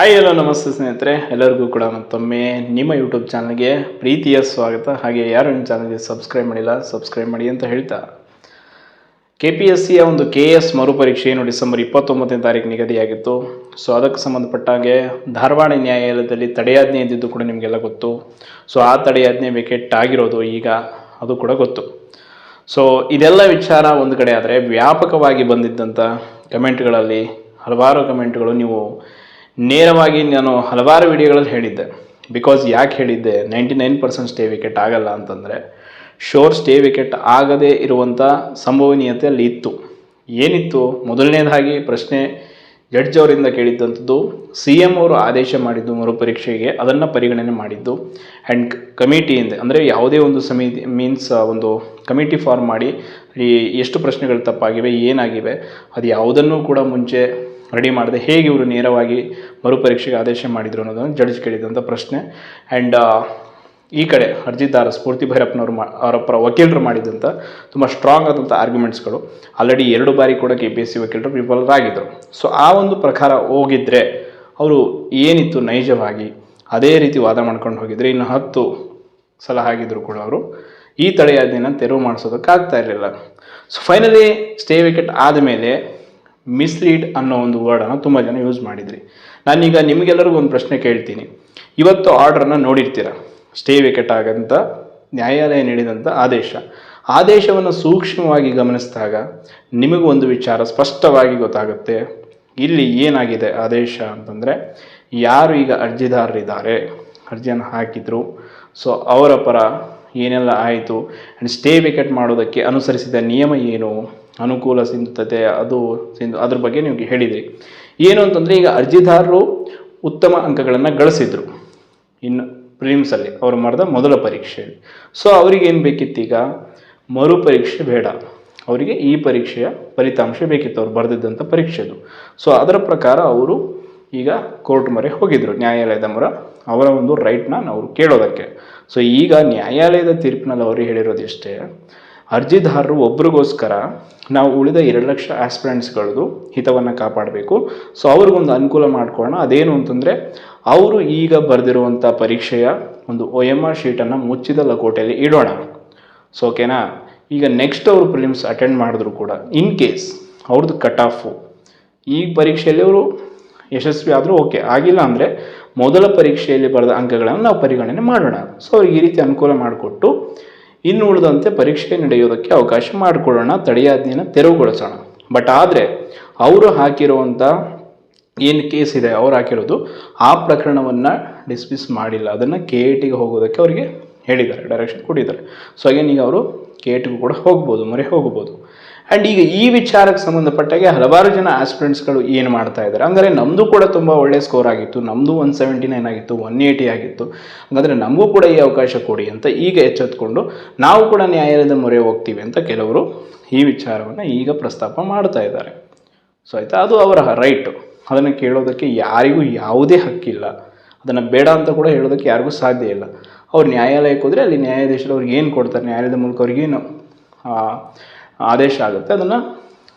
Hi hello ನಮಸ್ತೆ ಸ್ನೇಹಿತರೆ. ಎಲ್ಲರಿಗೂ ಕೂಡ ಮತ್ತೊಮ್ಮೆ ನಿಮ್ಮ ಯೂಟ್ಯೂಬ್ ಚಾನಲ್ಗೆ ಪ್ರೀತಿಯ ಸ್ವಾಗತ. ಹಾಗೆ ಯಾರು ನಿಮ್ಮ ಚಾನಲ್ಗೆ ಸಬ್ಸ್ಕ್ರೈಬ್ ಮಾಡಿಲ್ಲ ಸಬ್ಸ್ಕ್ರೈಬ್ ಮಾಡಿ ಅಂತ ಹೇಳ್ತಾ. ಕೆ ಪಿ ಎಸ್ ಸಿಯ ಒಂದು ಕೆ ಎಸ್ ಮರುಪರೀಕ್ಷೆ ಏನು? ಡಿಸೆಂಬರ್ ಇಪ್ಪತ್ತೊಂಬತ್ತನೇ ತಾರೀಕು ನಿಗದಿಯಾಗಿತ್ತು. ಸೊ ಅದಕ್ಕೆ ಸಂಬಂಧಪಟ್ಟ ಹಾಗೆ ಧಾರವಾಡ ನ್ಯಾಯಾಲಯದಲ್ಲಿ ತಡೆಯಾಜ್ಞೆ ಇದ್ದಿದ್ದು ಕೂಡ ನಿಮಗೆಲ್ಲ ಗೊತ್ತು. ಸೊ ಆ ತಡೆಯಾಜ್ಞೆ ವಿಕೆಟ್ ಆಗಿರೋದು ಈಗ ಅದು ಕೂಡ ಗೊತ್ತು. ಸೊ ಇದೆಲ್ಲ ವಿಚಾರ ಒಂದು ಕಡೆ ಆದರೆ ವ್ಯಾಪಕವಾಗಿ ಬಂದಿದ್ದಂಥ ಕಮೆಂಟ್ಗಳಲ್ಲಿ ಹಲವಾರು ಕಮೆಂಟ್ಗಳು ನೀವು ನೇರವಾಗಿ ನಾನು ಹಲವಾರು ವಿಡಿಯೋಗಳಲ್ಲಿ ಹೇಳಿದ್ದೆ. ಬಿಕಾಸ್ ಯಾಕೆ ಹೇಳಿದ್ದೆ? Ninety nine percent stay vacate ಆಗಲ್ಲ ಅಂತಂದರೆ ಶೋರ್ ಸ್ಟೇ ವಿಕೆಟ್ ಆಗದೇ ಇರುವಂಥ ಸಂಭವನೀಯತೆ ಅಲ್ಲಿ ಇತ್ತು. ಏನಿತ್ತು? ಮೊದಲನೇದಾಗಿ ಪ್ರಶ್ನೆ ಜಡ್ಜ್ ಅವರಿಂದ ಕೇಳಿದ್ದಂಥದ್ದು ಸಿ ಎಂ ಅವರು ಆದೇಶ ಮಾಡಿದ್ದು ಮರುಪರೀಕ್ಷೆಗೆ, ಅದನ್ನು ಪರಿಗಣನೆ ಮಾಡಿದ್ದು. ಆ್ಯಂಡ್ ಕಮಿಟಿಯಿಂದ, ಅಂದರೆ ಯಾವುದೇ ಒಂದು ಸಮಿತಿ ಮೀನ್ಸ್ ಒಂದು ಕಮಿಟಿ ಫಾರ್ಮ್ ಮಾಡಿ ಎಷ್ಟು ಪ್ರಶ್ನೆಗಳು ತಪ್ಪಾಗಿವೆ, ಏನಾಗಿವೆ ಅದು ಯಾವುದನ್ನು ಕೂಡ ಮುಂಚೆ ರೆಡಿ ಮಾಡಿದೆ. ಹೇಗೆ ಇವರು ನೇರವಾಗಿ ಮರುಪರೀಕ್ಷೆಗೆ ಆದೇಶ ಮಾಡಿದರು ಅನ್ನೋದನ್ನು ಜಡ್ಜ್ ಕೇಳಿದಂಥ ಪ್ರಶ್ನೆ. ಆ್ಯಂಡ್ ಈ ಕಡೆ ಅರ್ಜಿದಾರ ಸ್ಫೂರ್ತಿ ಭೈರಪ್ಪನವರು ಮಾ, ಅವರ ಪರ ವಕೀಲರು ಮಾಡಿದಂಥ ತುಂಬ ಸ್ಟ್ರಾಂಗ್ ಆದಂಥ ಆರ್ಗ್ಯುಮೆಂಟ್ಸ್ಗಳು ಆಲ್ರೆಡಿ ಎರಡು ಬಾರಿ ಕೂಡ ಕೆ ಪಿ ಎಸ್ ಸಿ ವಕೀಲರು ವಿಫಲರಾಗಿದ್ದರು ಸೊ ಆ ಒಂದು ಪ್ರಕಾರ ಹೋಗಿದ್ದರೆ ಅವರು ಏನಿತ್ತು ನೈಜವಾಗಿ ಅದೇ ರೀತಿ ವಾದ ಮಾಡ್ಕೊಂಡು ಹೋಗಿದ್ರೆ ಇನ್ನು ಹತ್ತು ಸಲ ಆಗಿದ್ರು ಕೂಡ ಅವರು ಈ ತಡೆಯಾಜ್ಞೆನ ತೆರವು ಮಾಡಿಸೋದಕ್ಕಾಗ್ತಾ ಇರಲಿಲ್ಲ. ಸೊ ಫೈನಲಿ ಸ್ಟೇ ವಿಕೆಟ್ ಆದಮೇಲೆ ಮಿಸ್ಲೀಡ್ ಅನ್ನೋ ಒಂದು ವರ್ಡನ್ನು ತುಂಬ ಜನ ಯೂಸ್ ಮಾಡಿದ್ರಿ. ನಾನೀಗ ನಿಮಗೆಲ್ಲರಿಗೂ ಒಂದು ಪ್ರಶ್ನೆ ಕೇಳ್ತೀನಿ. ಇವತ್ತು ಆರ್ಡ್ರನ್ನು ನೋಡಿರ್ತೀರ? ಸ್ಟೇ ವಿಕೆಟ್ ಆಗಂತ ನ್ಯಾಯಾಲಯ ನೀಡಿದಂಥ ಆದೇಶ. ಆದೇಶವನ್ನು ಸೂಕ್ಷ್ಮವಾಗಿ ಗಮನಿಸಿದಾಗ ನಿಮಗೂ ಒಂದು ವಿಚಾರ ಸ್ಪಷ್ಟವಾಗಿ ಗೊತ್ತಾಗುತ್ತೆ. ಇಲ್ಲಿ ಏನಾಗಿದೆ ಆದೇಶ ಅಂತಂದರೆ, ಯಾರು ಈಗ ಅರ್ಜಿದಾರರಿದ್ದಾರೆ, ಅರ್ಜಿಯನ್ನು ಹಾಕಿದ್ರು ಸೊ ಅವರ ಪರ ಏನೆಲ್ಲ ಆಯಿತು? ಆ್ಯಂಡ್ ಸ್ಟೇ ವಿಕೆಟ್ ಮಾಡೋದಕ್ಕೆ ಅನುಸರಿಸಿದ ನಿಯಮ ಏನು? ಅನುಕೂಲ ಸಿಂಧತೆ ಅದು ಸಿಂಧು ಅದ್ರ ಬಗ್ಗೆ ನಿಮಗೆ ಹೇಳಿದ್ರಿ. ಏನು ಅಂತಂದರೆ ಈಗ ಅರ್ಜಿದಾರರು ಉತ್ತಮ ಅಂಕಗಳನ್ನು ಗಳಿಸಿದ್ರು. ಇನ್ನು ಪ್ರಿಲಿಮ್ಸಲ್ಲಿ ಅವರು ಮಾಡಿದ ಮೊದಲ ಪರೀಕ್ಷೆ. ಸೊ ಅವ್ರಿಗೆ ಏನು ಈಗ? ಮರು ಪರೀಕ್ಷೆ ಬೇಡ. ಅವರಿಗೆ ಈ ಪರೀಕ್ಷೆಯ ಫಲಿತಾಂಶ ಬೇಕಿತ್ತು. ಅವ್ರು ಬರೆದಿದ್ದಂಥ ಪರೀಕ್ಷೆದು. ಸೊ ಅದರ ಪ್ರಕಾರ ಅವರು ಈಗ ಕೋರ್ಟ್ ಮೊರೆ ಹೋಗಿದ್ದರು ನ್ಯಾಯಾಲಯದ ಮೊರ ಅವರ ಒಂದು ರೈಟ್ನ ಅವರು ಕೇಳೋದಕ್ಕೆ. ಸೊ ಈಗ ನ್ಯಾಯಾಲಯದ ತೀರ್ಪಿನಲ್ಲಿ ಅವರು ಹೇಳಿರೋದು ಇಷ್ಟೇ ಅರ್ಜಿದಾರರು ಒಬ್ರಿಗೋಸ್ಕರ ನಾವು ಉಳಿದ ಎರಡು ಲಕ್ಷ ಆಸ್ಪಿರೆಂಟ್ಸ್ಗಳದ್ದು ಹಿತವನ್ನು ಕಾಪಾಡಬೇಕು. ಸೊ ಅವ್ರಿಗೊಂದು ಅನುಕೂಲ ಮಾಡ್ಕೊಳ್ಳೋಣ. ಅದೇನು ಅಂತಂದರೆ, ಅವರು ಈಗ ಬರೆದಿರುವಂಥ ಪರೀಕ್ಷೆಯ ಒಂದು ಒ ಎಂ ಆರ್ ಶೀಟನ್ನು ಮುಚ್ಚಿದ ಲಕೋಟೆಯಲ್ಲಿ ಇಡೋಣ. ಸೊ ಓಕೆನಾ ಈಗ ನೆಕ್ಸ್ಟ್ ಅವರು ಪ್ರಿಲಿಮ್ಸ್ ಅಟೆಂಡ್ ಮಾಡಿದ್ರು ಕೂಡ ಇನ್ ಕೇಸ್ ಅವ್ರದ್ದು ಕಟ್ ಆಫು ಈಗ ಪರೀಕ್ಷೆಯಲ್ಲಿ ಅವರು ಯಶಸ್ವಿ ಆದರೂ ಓಕೆ ಆಗಿಲ್ಲ ಅಂದರೆ ಮೊದಲ ಪರೀಕ್ಷೆಯಲ್ಲಿ ಬರೆದ ಅಂಕಗಳನ್ನು ನಾವು ಪರಿಗಣನೆ ಮಾಡೋಣ. ಸೊ ಅವ್ರಿಗೆ ಈ ರೀತಿ ಅನುಕೂಲ ಮಾಡಿಕೊಟ್ಟು ಇನ್ನು ಉಳಿದಂತೆ ಪರೀಕ್ಷೆ ನಡೆಯೋದಕ್ಕೆ ಅವಕಾಶ ಮಾಡಿಕೊಡೋಣ, ತಡೆಯಾಜ್ಞೆಯನ್ನು ತೆರವುಗೊಳಿಸೋಣ. ಬಟ್ ಆದರೆ, ಅವರು ಹಾಕಿರುವಂಥ ಏನು ಕೇಸ್ ಇದೆ, ಅವ್ರು ಹಾಕಿರೋದು ಆ ಪ್ರಕರಣವನ್ನು ಡಿಸ್ಮಿಸ್ ಮಾಡಿಲ್ಲ. ಅದನ್ನು ಕೆ ಎ ಟಿಗೆ ಹೋಗೋದಕ್ಕೆ ಅವರಿಗೆ ಹೇಳಿದ್ದಾರೆ ಡೈರೆಕ್ಷನ್ ಕೊಟ್ಟಿದ್ದಾರೆ. ಸೊ ಅಗೇನ್ ಈಗ ಅವರು ಕೆ ಎ ಟಿಗೂ ಕೂಡ ಹೋಗ್ಬೋದು, ಮೊರೆ ಹೋಗ್ಬೋದು. ಆ್ಯಂಡ್ ಈಗ ಈ ವಿಚಾರಕ್ಕೆ ಸಂಬಂಧಪಟ್ಟಾಗೆ ಹಲವಾರು ಜನ ಆಸ್ಪಿರೆಂಟ್ಸ್ಗಳು ಏನು ಮಾಡ್ತಾ ಇದ್ದಾರೆ? ಅಂದರೆ ನಮ್ಮದು ಕೂಡ ತುಂಬ ಒಳ್ಳೆ ಸ್ಕೋರ್ ಆಗಿತ್ತು. ನಮ್ಮದು ಒನ್ ಸೆವೆಂಟಿ ನೈನ್ ಆಗಿತ್ತು ಒನ್ ಏಯ್ಟಿ ಆಗಿತ್ತು. ಹಾಗಾದರೆ ನಮಗೂ ಕೂಡ ಈ ಅವಕಾಶ ಕೊಡಿ ಅಂತ ಈಗ ಎಚ್ಚೆತ್ಕೊಂಡು ನಾವು ಕೂಡ ನ್ಯಾಯಾಲಯದ ಮೊರೆ ಹೋಗ್ತೀವಿ ಅಂತ ಕೆಲವರು ಈ ವಿಚಾರವನ್ನು ಈಗ ಪ್ರಸ್ತಾಪ ಮಾಡ್ತಾ ಇದ್ದಾರೆ. ಸೊ ಆಯಿತಾ? ಅದು ಅವರ ರೈಟು ಅದನ್ನು ಕೇಳೋದಕ್ಕೆ ಯಾರಿಗೂ ಯಾವುದೇ ಹಕ್ಕಿಲ್ಲ. ಅದನ್ನು ಬೇಡ ಅಂತ ಕೂಡ ಹೇಳೋದಕ್ಕೆ ಯಾರಿಗೂ ಸಾಧ್ಯ ಇಲ್ಲ. ಅವ್ರು ನ್ಯಾಯಾಲಯಕ್ಕೆ ಹೋದರೆ ಅಲ್ಲಿ ನ್ಯಾಯಾಧೀಶರು ಅವ್ರಿಗೆ ಏನು ಕೊಡ್ತಾರೆ? ನ್ಯಾಯಾಲಯದ ಮೂಲಕ ಅವ್ರಿಗೇನು ಆದೇಶ ಆಗುತ್ತೆ, ಅದನ್ನು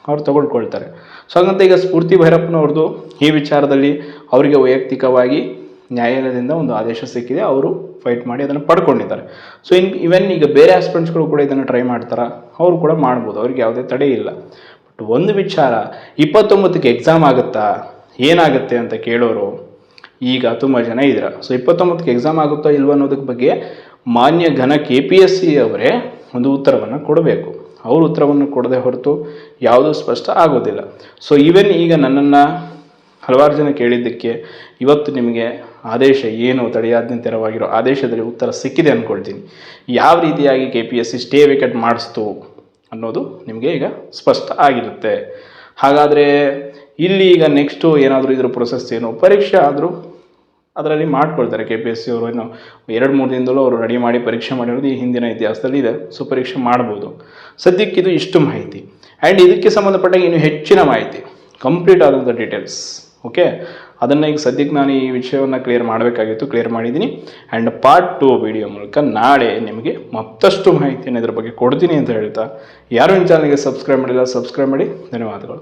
ಅವ್ರು ತಗೊಳ್ಕೊಳ್ತಾರೆ. ಸೊ ಹಾಗಂತ ಈಗ ಸ್ಫೂರ್ತಿ ಭೈರಪ್ಪನವ್ರದ್ದು ಈ ವಿಚಾರದಲ್ಲಿ ಅವರಿಗೆ ವೈಯಕ್ತಿಕವಾಗಿ ನ್ಯಾಯಾಲಯದಿಂದ ಒಂದು ಆದೇಶ ಸಿಕ್ಕಿದೆ, ಅವರು ಫೈಟ್ ಮಾಡಿ ಅದನ್ನು ಪಡ್ಕೊಂಡಿದ್ದಾರೆ. ಸೊ ಇನ್ ಇವನ್ ಈಗ ಬೇರೆ ಆಸ್ಪಿರೆಂಟ್ಸ್ಗಳು ಕೂಡ ಇದನ್ನು ಟ್ರೈ ಮಾಡ್ತಾರ, ಅವರು ಕೂಡ ಮಾಡ್ಬೋದು, ಅವ್ರಿಗೆ ಯಾವುದೇ ತಡೆ ಇಲ್ಲ. ಬಟ್ ಒಂದು ವಿಚಾರ, ಇಪ್ಪತ್ತೊಂಬತ್ತಕ್ಕೆ ಎಕ್ಸಾಮ್ ಆಗುತ್ತಾ, ಏನಾಗುತ್ತೆ ಅಂತ ಕೇಳೋರು, ಈಗ ತುಂಬ ಜನ ಇದ್ದೀರ? ಸೊ ಇಪ್ಪತ್ತೊಂಬತ್ತಕ್ಕೆ ಎಕ್ಸಾಮ್ ಆಗುತ್ತೋ ಇಲ್ವೋ ಅನ್ನೋದಕ್ಕೆ ಬಗ್ಗೆ ಮಾನ್ಯ ಘನ ಕೆ ಪಿ ಎಸ್ ಸಿ ಅವರೇ ಒಂದು ಉತ್ತರವನ್ನು ಕೊಡಬೇಕು. ಅವ್ರ ಉತ್ತರವನ್ನು ಕೊಡದೆ ಹೊರತು ಯಾವುದೂ ಸ್ಪಷ್ಟ ಆಗೋದಿಲ್ಲ. ಸೊ ಈವನ್ ಈಗ ನನ್ನನ್ನು ಹಲವಾರು ಜನ ಕೇಳಿದ್ದಕ್ಕೆ ಇವತ್ತು ನಿಮಗೆ ಆದೇಶ ಏನು, ತಡೆಯಾಜ್ಞೆ ತೆರವಾಗಿರೋ ಆದೇಶದಲ್ಲಿ ಉತ್ತರ ಸಿಕ್ಕಿದೆ ಅಂದ್ಕೊಳ್ತೀನಿ ಯಾವ ರೀತಿಯಾಗಿ K P S C stay vacate ಮಾಡಿಸ್ತು ಅನ್ನೋದು ನಿಮಗೆ ಈಗ ಸ್ಪಷ್ಟ ಆಗಿರುತ್ತೆ. ಹಾಗಾದರೆ ಇಲ್ಲಿ ಈಗ ನೆಕ್ಸ್ಟು ಏನಾದರೂ ಇದ್ರ ಪ್ರೊಸೆಸ್ ಏನು? ಪರೀಕ್ಷೆ ಆದರೂ ಅದರಲ್ಲಿ ಮಾಡಿಕೊಳ್ತಾರೆ ಕೆ ಪಿ ಎಸ್ ಸಿ ಅವರು ಏನು ಎರಡು ಮೂರು ದಿನದಲ್ಲೂ ಅವರು ರೆಡಿ ಮಾಡಿ ಪರೀಕ್ಷೆ ಮಾಡಿರೋದು ಈ ಹಿಂದಿನ ಇತಿಹಾಸದಲ್ಲಿ ಇದೆ. ಸೊ ಪರೀಕ್ಷೆ ಮಾಡ್ಬೋದು. ಸದ್ಯಕ್ಕೆ ಇದು ಇಷ್ಟು ಮಾಹಿತಿ. ಆ್ಯಂಡ್ ಇದಕ್ಕೆ ಸಂಬಂಧಪಟ್ಟ ಇನ್ನು ಹೆಚ್ಚಿನ ಮಾಹಿತಿ. ಕಂಪ್ಲೀಟ್ ಆದಂಥ ಡೀಟೇಲ್ಸ್ ಓಕೆ ಅದನ್ನು ಈಗ ಸದ್ಯಕ್ಕೆ ನಾನು ಈ ವಿಷಯವನ್ನು ಕ್ಲಿಯರ್ ಮಾಡಬೇಕಾಗಿತ್ತು. ಕ್ಲಿಯರ್ ಮಾಡಿದ್ದೀನಿ. ಆ್ಯಂಡ್ ಪಾರ್ಟ್ ಟು ವಿಡಿಯೋ ಮೂಲಕ ನಾಳೆ ನಿಮಗೆ ಮತ್ತಷ್ಟು ಮಾಹಿತಿಯನ್ನು ಇದ್ರ ಬಗ್ಗೆ ಕೊಡ್ತೀನಿ ಅಂತ ಹೇಳ್ತಾ. ಯಾರು ನನ್ನ ಚಾನಲ್ಗೆ ಸಬ್ಸ್ಕ್ರೈಬ್ ಮಾಡಿಲ್ಲ ಸಬ್ಸ್ಕ್ರೈಬ್ ಮಾಡಿ. ಧನ್ಯವಾದಗಳು.